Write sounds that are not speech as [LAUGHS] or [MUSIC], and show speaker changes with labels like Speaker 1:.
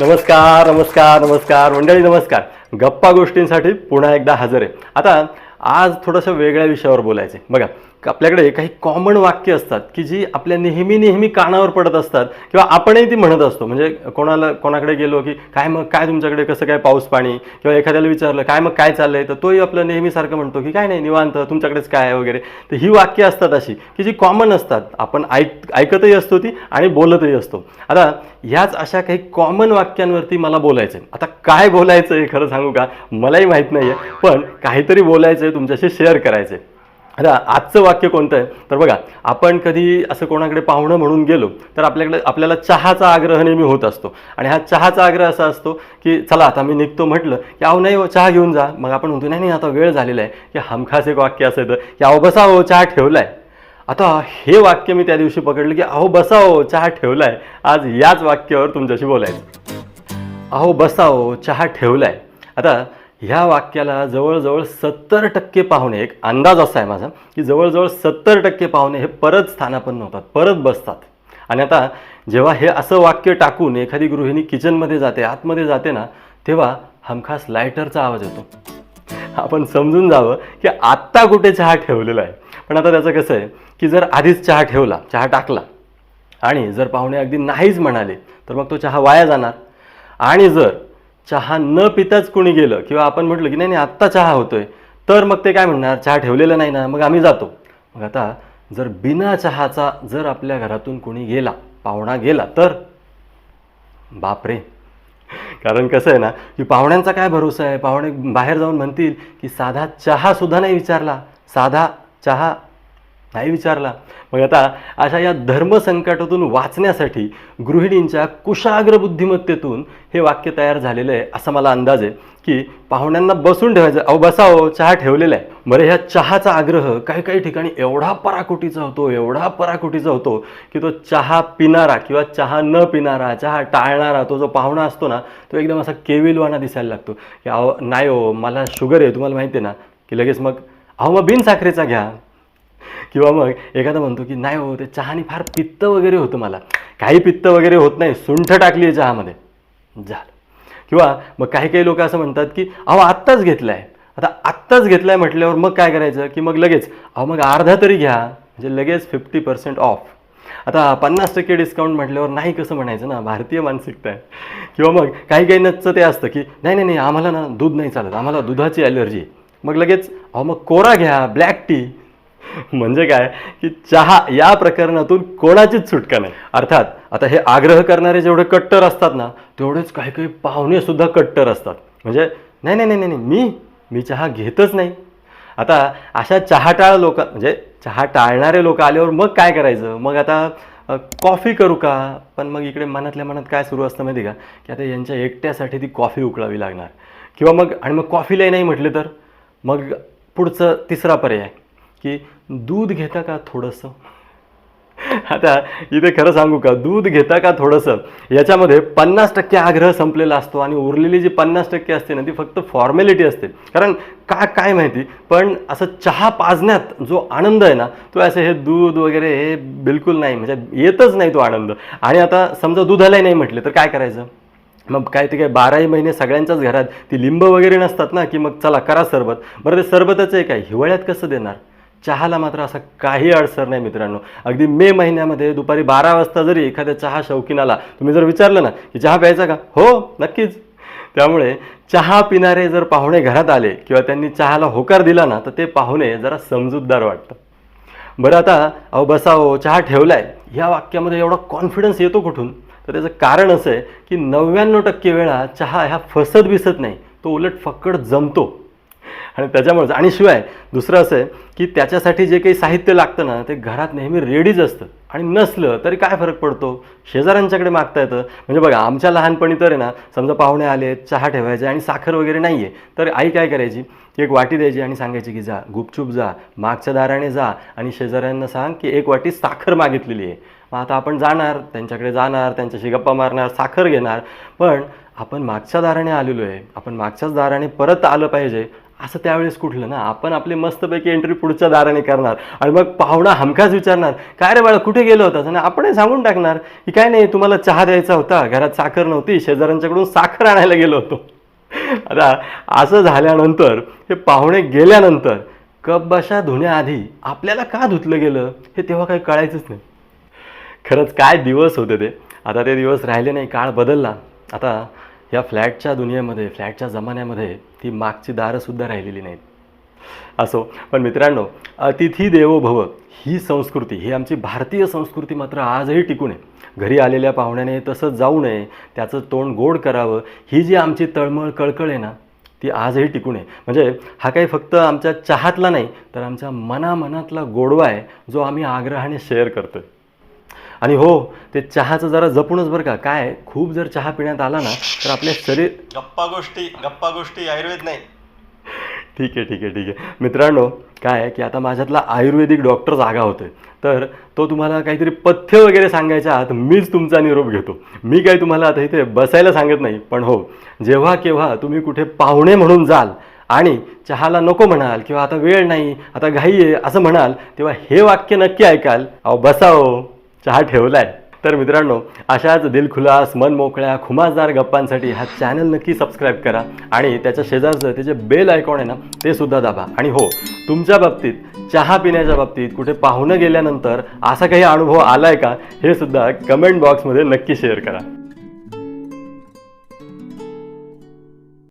Speaker 1: नमस्कार नमस्कार नमस्कार मंडळी नमस्कार. गप्पा गोष्टींसाठी पुन्हा एकदा हजर आहे. आता आज थोडंसं वेगळ्या विषयावर बोलायचं आहे बघा आपल्याकडे काही कॉमन वाक्य असतात की जी आपल्या नेहमी नेहमी कानावर पडत असतात किंवा आपणही ती म्हणत असतो. म्हणजे कोणाला कोणाकडे गेलो की काय मग काय तुमच्याकडे कसं काय पाऊस पाणी? किंवा एखाद्याला विचारलं काय मग काय चाललंय? तर तोही आपलं नेहमीसारखं म्हणतो की काय नाही निवांत तुमच्याकडेच काय आहे वगैरे. तर ही वाक्य असतात अशी की जी कॉमन असतात. आपण ऐक ऐकतही असतो ती आणि बोलतही असतो. आता ह्याच अशा काही कॉमन वाक्यांवरती मला बोलायचं आहे आता काय बोलायचं आहे खरं सांगू का? मलाही माहीत नाही आहे पण काहीतरी बोलायचं आहे तुमच्याशी शेअर करायचं आहे आता आजचं वाक्य कोणतं आहे? तर बघा आपण कधी असं कोणाकडे पाहुणं म्हणून गेलो तर आपल्याकडे आपल्याला चहाचा आग्रह नेहमी होत असतो. आणि हा चहाचा आग्रह असा असतो की चला आता मी निघतो म्हटलं की अहो नाही हो चहा घेऊन जा. मग आपण म्हणतो नाही नाही आता वेळ झालेला आहे. की हमखास एक वाक्य असं येतं की अहो बसा हो चहा ठेवला आहे आता हे वाक्य मी त्या दिवशी पकडलं की अहो बसा हो चहा ठेवला आहे आज याच वाक्यावर तुमच्याशी बोलायचं. अहो बसा हो चहा ठेवला आहे आता ह्या वाक्याला जवळजवळ सत्तर टक्के पाहुणे एक अंदाज असा आहे माझा की जवळजवळ सत्तर टक्के पाहुणे हे परत स्थानापन्न होतात परत बसतात. आणि आता जेव्हा हे असं वाक्य टाकून एखादी गृहिणी किचनमध्ये जाते आतमध्ये जाते ना तेव्हा हमखास लायटरचा आवाज येतो. आपण समजून जावं की आत्ता कुठे चहा ठेवलेला आहे. पण आता त्याचं कसं आहे की जर आधीच चहा ठेवला चहा टाकला आणि जर पाहुणे अगदी नाहीच म्हणाले तर मग तो चहा वाया जाणार. आणि जर चहा न पिताच कोणी गेलं? किंवा आपण म्हटलं की नाही नाही आत्ता चहा होतोय. तर मग ते काय म्हणणार? चहा ठेवलेला नाही ना मग आम्ही जातो. मग आता जर बिना चहाचा जर आपल्या घरातून कोणी गेला पाहुणा गेला तर? बापरे. कारण कसं आहे ना की पाहुण्यांचा काय भरोसा आहे? पाहुणे बाहेर जाऊन म्हणतील की साधा चहा सुद्धा नाही विचारला. साधा चहा नाही विचारला. मग आता अशा या धर्मसंकटातून वाचण्यासाठी गृहिणींच्या कुशाग्र बुद्धिमत्तेतून हे वाक्य तयार झालेलं आहे असा मला अंदाज आहे की पाहुण्यांना बसून ठेवायचं अहो बसा चहा ठेवलेला आहे. बरं ह्या चहाचा आग्रह काही काही ठिकाणी एवढा पराकोटीचा होतो एवढा पराकोटीचा होतो की तो चहा पिणारा किंवा चहा न पिणारा चहा टाळणारा तो जो पाहुणा असतो ना तो एकदम असा केविलवाना दिसायला लागतो की अहो नाही हो मला शुगर आहे तुम्हाला माहिती आहे ना की लगेच मग अहो मग बिन साखरेचा घ्या. [LAUGHS] किंवा मग एखादा म्हणतो की नाही हो ते चहाने फार पित्त वगैरे होतं मला. काही पित्त वगैरे होत नाही. सुंठ टाकली आहे चहामध्ये. झालं. किंवा मग काही काही लोक असं म्हणतात की अहो आत्ताच घेतला आहे आता आत्ताच घेतला आहे म्हटल्यावर मग काय करायचं? की मग लगेच अहो मग अर्धा तरी घ्या. म्हणजे लगेच फिफ्टी पर्सेंट ऑफ आता पन्नास टक्के डिस्काउंट म्हटल्यावर नाही कसं म्हणायचं ना? भारतीय मानसिकता आहे. किंवा मग काही काही नचं ते असतं की नाही नाही नाही आम्हाला ना दूध नाही चालत. आम्हाला दुधाची ॲलर्जी मग लगेच अहो मग कोरा घ्या. Black tea. म्हणजे काय? की चहा या प्रकरणातून कोणाचीच सुटका नाही. अर्थात आता हे आग्रह करणारे जेवढे कट्टर असतात ना तेवढेच काही काही पाहुणे सुद्धा कट्टर असतात. म्हणजे नाही नाही नाही नाही नाही, मी मी चहा घेतच नाही. आता अशा चहाटाळ लोक म्हणजे चहा टाळणारे लोक आल्यावर मग काय करायचं? मग आता कॉफी करू का? पण मग इकडे मनातल्या मनात काय सुरू असतं माहिती का? की आता यांच्या एकट्यासाठी ती कॉफी उकळावी लागणार. किंवा मग आणि मग कॉफीलाही नाही म्हटलं तर? मग पुढचं तिसरा पर्याय. की दूध घेता का थोडंसं? आता इथे खरं सांगू का दूध घेता का थोडंसं? याच्यामध्ये पन्नास टक्के आग्रह संपलेला असतो आणि उरलेली जी पन्नास टक्के असते ना ती फक्त फॉर्मॅलिटी असते. कारण का काय माहिती? पण असं चहा पाजण्यात जो आनंद आहे ना तो असं हे दूध वगैरे हे बिलकुल नाही म्हणजे येतच नाही तो आनंद. आणि आता समजा दुधालाही नाही म्हटले तर काय करायचं? मग काय ते काय बाराही महिने सगळ्यांच्याच घरात ती लिंब वगैरे नसतात ना की मग चला करा सरबत. बरं ते सरबताचं आहे काय हिवाळ्यात कसं देणार? चहाला मात्र असा काही अडसर नाही मित्रांनो. अगदी मे महिन्यामध्ये दुपारी बारा वाजता जरी एखाद्या चहा शौकीनाला तुम्ही जर विचारलं ना की चहा प्यायचा का? हो नक्कीच. त्यामुळे चहा पिणारे जर पाहुणे घरात आले किंवा त्यांनी चहाला होकार दिला ना तर ते पाहुणे जरा समजूतदार वाटतं. बरं आता अहो बसा हो चहा ठेवलाय. ह्या वाक्यामध्ये एवढा कॉन्फिडन्स येतो कुठून? तर त्याचं कारण असं आहे की नव्याण्णव टक्के वेळा चहा ह्या फसत बिसत नाही तो उलट फक्कड जमतो. आणि त्याच्यामुळेच. आणि शिवाय दुसरं असं आहे की त्याच्यासाठी जे काही साहित्य लागतं ना ते घरात नेहमी रेडीच असतं. आणि नसलं तरी काय फरक पडतो? शेजाऱ्यांच्याकडे मागता येतं. म्हणजे बघा आमच्या लहानपणी तर आहे ना समजा पाहुणे आले चहा ठेवायचे आणि साखर वगैरे नाही आहे तर आई काय करायची? की एक वाटी द्यायची आणि सांगायची की जा गुपचूप जा मागच्या दाराने जा आणि शेजाऱ्यांना सांग की एक वाटी साखर मागितलेली आहे. मग आता आपण जाणार त्यांच्याकडे जाणार त्यांच्याशी गप्पा मारणार साखर घेणार. पण आपण मागच्या दाराने आलेलो आहे. आपण मागच्याच दाराने परत आलं पाहिजे. असं त्यावेळेस कुठलं ना आपण आपली मस्तपैकी एंट्री पुढच्या दाराने करणार. आणि मग पाहुणा हमखास विचारणार काय रे बाळा कुठे गेलो होतास? आणि आपणही सांगून टाकणार की काय नाही तुम्हाला चहा द्यायचा होता घरात साखर नव्हती शेजाऱ्यांच्याकडून साखर आणायला गेलो होतो. [LAUGHS] आता असं झाल्यानंतर हे पाहुणे गेल्यानंतर कप बशा धुण्याआधी आपल्याला का धुतलं गेलं? हे तेव्हा काही कळायचंच नाही. खरंच काय दिवस होते ते. आता ते दिवस राहिले नाही काळ बदलला. आता या फ्लॅटच्या दुनियेमध्ये फ्लॅटच्या जमान्यामध्ये ती मागची दारंसुद्धा राहिलेली नाहीत. असो पण मित्रांनो अतिथी देवो भव ही संस्कृती ही आमची भारतीय संस्कृती मात्र आजही टिकून आहे. घरी आलेल्या पाहुण्याने तसं जाऊ नये त्याचं तोंड गोड करावं ही जी आमची तळमळ कळकळ आहे ना ती आजही टिकून आहे. म्हणजे हा काही फक्त आमच्या चहातला नाही तर आमच्या मनामनातला गोडवा आहे जो आम्ही आग्रहाने शेअर करतो आणि हो ते चहाचं जरा जपूनच बरं का. काय खूप जर चहा पिण्यात आला ना तर आपल्या शरीर गप्पा गोष्टी गप्पा गोष्टी आयुर्वेद नाही. ठीक आहे ठीक आहे ठीक आहे. मित्रांनो काय आहे की आता माझ्यातला आयुर्वेदिक डॉक्टर जागा होतोय. तर तो तुम्हाला काहीतरी पथ्य वगैरे सांगायच्या आत मीच तुमचा निरोप घेतो. मी काही तुम्हाला आता इथे बसायला सांगत नाही पण हो जेव्हा केव्हा तुम्ही कुठे पाहुणे म्हणून जाल आणि चहाला नको म्हणाल किंवा आता वेळ नाही आता घाई आहे असं म्हणाल तेव्हा हे वाक्य नक्की ऐकाल. अहो बसाओ. चहा ठेवलाय. तर मित्रांनो अशाच दिलखुलास मन मोकळ्या खुमासदार गप्पांसाठी हा चॅनल नक्की सबस्क्राईब करा आणि त्याच्या शेजारचं त्याचे बेल आयकॉन आहे ना ते सुद्धा दाबा. आणि हो तुमच्या बाबतीत चहा पिण्याच्या बाबतीत कुठे पाहुणं गेल्यानंतर असा काही अनुभव आलाय का हे सुद्धा कमेंट बॉक्समध्ये नक्की शेअर करा.